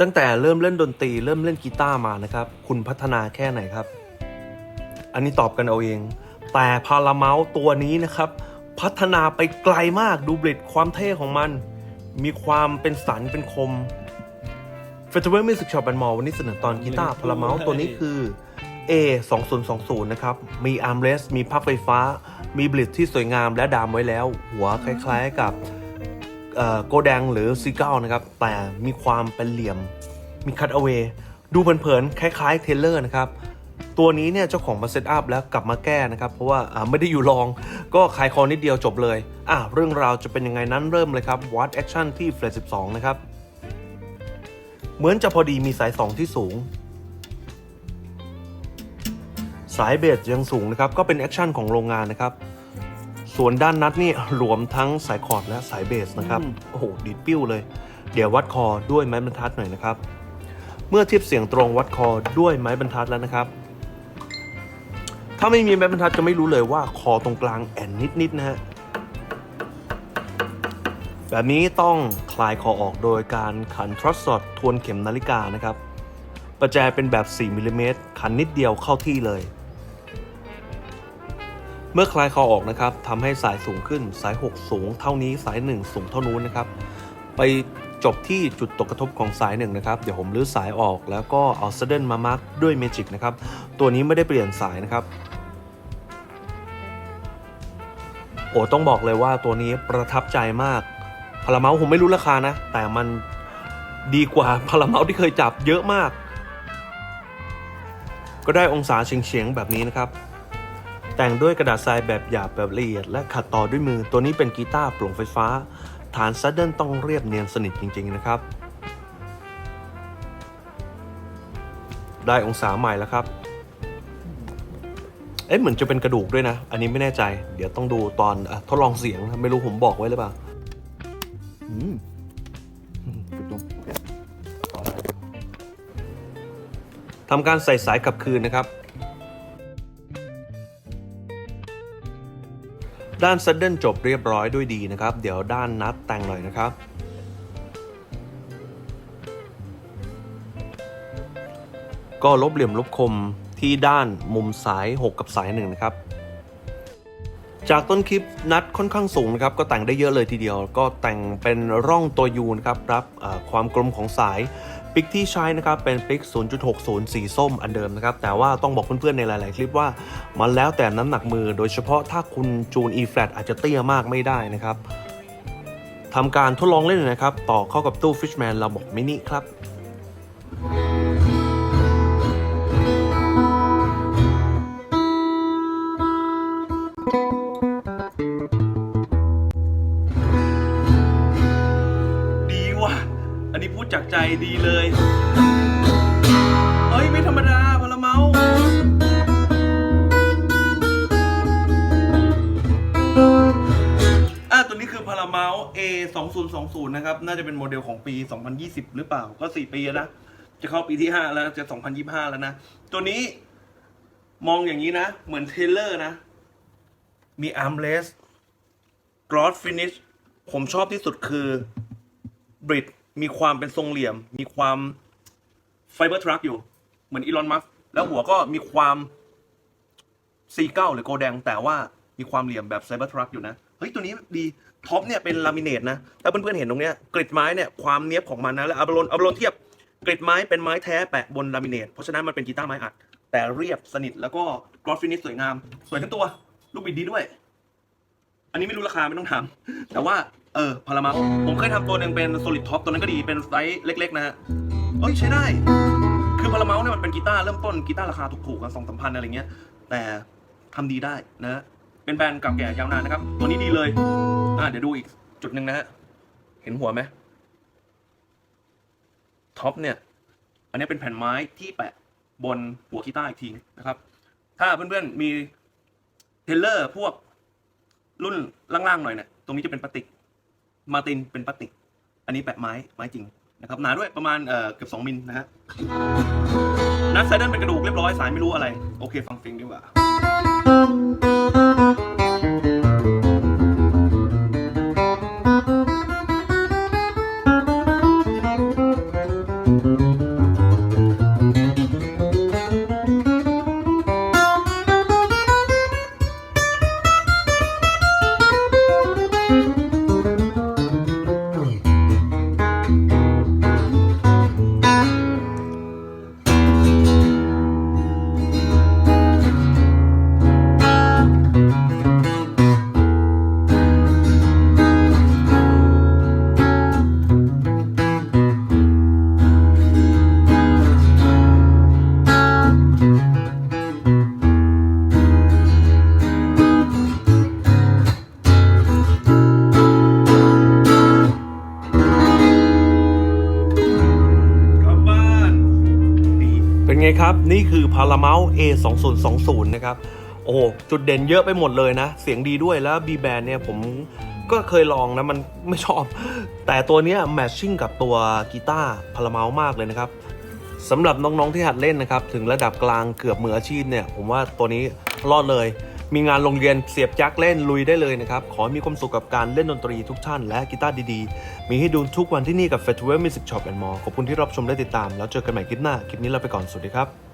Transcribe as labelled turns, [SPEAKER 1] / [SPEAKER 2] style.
[SPEAKER 1] ตั้งแต่เริ่มเล่นดนตรีเริ่มเล่นกีตาร์มานะครับ คุณพัฒนาแค่ไหนครับ อันนี้ตอบกันเอาเอง แต่พาราเมาส์ตัวนี้นะครับ พัฒนาไปไกลมากดูบลิดความเท่ของมัน มีความเป็นสันเป็นคม f e s t i v a l Music Shop and Mall วันนี้เสนอตอนกีตาร์พาราเมาส์ตัวนี้คือ A 2 0 2 0นะครับ มีอาร์มเรส มีพักไฟฟ้า มีบลิดที่สวยงามและดามไว้แล้ว หัวคล้าย ๆ กับ โกแดงหรือซีเก้านะครับ แต่มีความเป็นเหลี่ยม มีคัตเอา a y ดูเผินๆคล้ายๆเทเลอร์นะครับ ตัวนี้เนี่ยเจ้าของมาเซตอัพแล้วกลับมาแก้นะครับ เพราะว่าไม่ได้อยู่ลอง ก็ขายคอนิดเดียวจบเลย อะเรื่องราวจะเป็นยังไงนั้นเริ่มเลยครับวัดแอคชั่นที่เฟล12 นะครับ เหมือนจะพอดีมีสาย 2 ที่สูง สายเบสยังสูงนะครับ ก็เป็นแอคชั่นของโรงงานนะครับ ส่วนด้านนัดนี่รวมทั้งสายคอร์ดและสายเบสนะครับ โอ้โห ดีดปิ้วเลย เดี๋ยววัดคอด้วยไม้บรรทัดหน่อยนะครับ เมื่อเทียบเสียงตรงวัดคอด้วยไม้บรรทัดแล้วนะครับ ถ้าไม่มีไม้บรรทัดจะไม่รู้เลยว่าคอตรงกลางแอนนิดๆนะฮะ แบบนี้ต้องคลายคอออกโดยการขันทรอสซอดทวนเข็มนาฬิกานะครับ ประแจเป็นแบบ 4มิลลิเมตรขันนิดเดียวเข้าที่เลย เมื่อคลายคอออกนะครับทำให้สายสูงขึ้นสาย 6 สูง เท่านี้สาย 1 สูงเท่านู้นนะครับ ไปจบที่จุดตกกระทบของสายหนึ่งนะครับ เดี๋ยวผมรื้อสายออกแล้วก็เอาเซเดนมามาร์กด้วยเมจิกนะครับ ตัวนี้ไม่ได้เปลี่ยนสายนะครับ โอ้ต้องบอกเลยว่าตัวนี้ประทับใจมากพาราเมาส์ผมไม่รู้ราคานะ แต่มันดีกว่าพาราเมาส์ที่เคยจับเยอะมาก ก็ได้องศาเฉียงๆแบบนี้นะครับ แต่งด้วยกระดาษทรายแบบหยาบแบบละเอียด และขัดต่อด้วยมือตัวนี้เป็นกีตาร์โปร่งไฟฟ้า ฐานซัดเดิลต้องเรียบเนียนสนิทจริง ๆ นะครับ ได้องศาใหม่แล้วครับ เอ๊ะเหมือนจะเป็นกระดูกด้วยนะ อันนี้ไม่แน่ใจ เดี๋ยวต้องดูตอนอทดลองเสียงไม่รู้ผมบอกไว้หรือเปล่า
[SPEAKER 2] อืม
[SPEAKER 1] ทำการใส่สายกลับคืนนะครับ ด้านซัดเดิลจบเรียบร้อยด้วยดีนะครับ เดี๋ยวด้านนัดแต่งหน่อยนะครับ ก็ลบเหลี่ยมลบคมที่ด้านมุมสาย 6 กับสายหนึ่งนะครับ จากต้นคลิปนัดค่อนข้างสูงนะครับก็แต่งได้เยอะเลยทีเดียว ก็แต่งเป็นร่องตัวยูนะครับรับความกลมของสายปิกที่ใช้นะครับเป็นปิก 0.60 สีส้มอันเดิมนะครับแต่ว่าต้องบอกเพื่อนๆในหลาย ๆ คลิปว่า มันแล้วแต่น้ำหนักมือ โดยเฉพาะถ้าคุณจูน E flat อาจจะเตี้ยมากไม่ได้นะครับทำการทดลองเล่นนะครับ ต่อเข้ากับตู้ Fishman ระบบมินิครับ จากใจดีเลยเอ้ย ไม่ธรรมดาพาราเมาส์อะตัวนี้คือพาราเมาส์ A 2 0 2 0นะครับ น่าจะเป็นโมเดลของปี 2020 หรือเปล่า ก็ 4 ปีแล้วนะ จะเข้าปีที่ 5 แล้ว จะ 2025 แล้วนะ ตัวนี้มองอย่างนี้นะ เหมือนเทเลอร์นะ มีอาร์มเลสกรอสฟินิชผมชอบที่สุดคือบริด มีความเป็นทรงเหลี่ยม มีความไฟเบอร์ทรัคอยู่ เหมือนอีลอนมัสแล้วหัวก็มีความ C9 หรือโกแดง แต่ว่ามีความเหลี่ยมแบบไซเบอร์ทรัคอยู่นะ เฮ้ย ตัวนี้ดีท็อปเนี่ยเป็นลามิเนตนะถ้าเพื่อนๆเห็นตรงเนี้ยกริดไม้เนี่ยความเนี้ยบของมันนะแล้วเอาไปลนเอาไปลนเทียบกริดไม้เป็นไม้แท้แปะบนลามิเนตเพราะฉะนั้นมันเป็นกีตาร์ไม้อัด แต่เรียบสนิทแล้วก็กรอสฟินิชสวยงาม สวยทั้งตัว ลูกบิดดีด้วย อันนี้ไม่รู้ราคาไม่ต้องถามแต่ว่า เออพารามาผมเคยทำตัวหนึ่งเป็น solid top ตัวนั้นก็ดีเป็นไซส์เล็ก ๆ นะฮะเอ้ยใช้ได้ คือพาราเมาเนี่ยมันเป็นกีตาร์เริ่มต้นกีตาร์ราคาถูกๆกันสองสามพันอะไรเงี้ย แต่ทำดีได้นะ เป็นแบรนด์เก่าแก่ยาวนานนะครับ ตัวนี้ดีเลย อ่าเดี๋ยวดูอีกจุดหนึ่งนะฮะ เห็นหัวไหมท็อปเนี่ย อันนี้เป็นแผ่นไม้ที่แปะบนหัวกีตาร์อีกทีนะครับ ถ้าเพื่อนๆมีเทเลอร์พวกรุ่นล่างๆหน่อยเนี่ย ตรงนี้จะเป็นพลาสติก มาตินเป็นพลาสติก อันนี้แปะไม้ไม้จริงนะครับหนาด้วยประมาณเอ่อเกือบ2มิลนะฮะนัดไซเดนเป็นกระดูกเรียบร้อยสายไม่รู้อะไร โอเคฟังฟิงดีกว่า ไงครับ นี่คือ Paramount A 2 0 2 0นะครับ โอ้โหจุดเด่นเยอะไปหมดเลยนะ เสียงดีด้วยแล้ว B band เนี่ยผมก็เคยลองนะ มันไม่ชอบ แต่ตัวนี้แมทชิ่งกับตัวกีตาร์พาราเมามากเลยนะครับสำหรับน้องๆที่หัดเล่นนะครับ ถึงระดับกลางเกือบมืออาชีพเนี่ย ผมว่าตัวนี้รอดเลย มีงานโรงเรียนเสียบจักเล่นลุยได้เลยนะครับ ขอมีความสุขกับการเล่นดนตรีทุกท่านและกีตาร์ดีๆ มีให้ดูทุกวันที่นี่กับ Festival Music Shop and More ขอบคุณที่รับชมและติดตาม แล้วเจอกันใหม่คลิปหน้า คลิปนี้เราไปก่อน สวัสดีครับ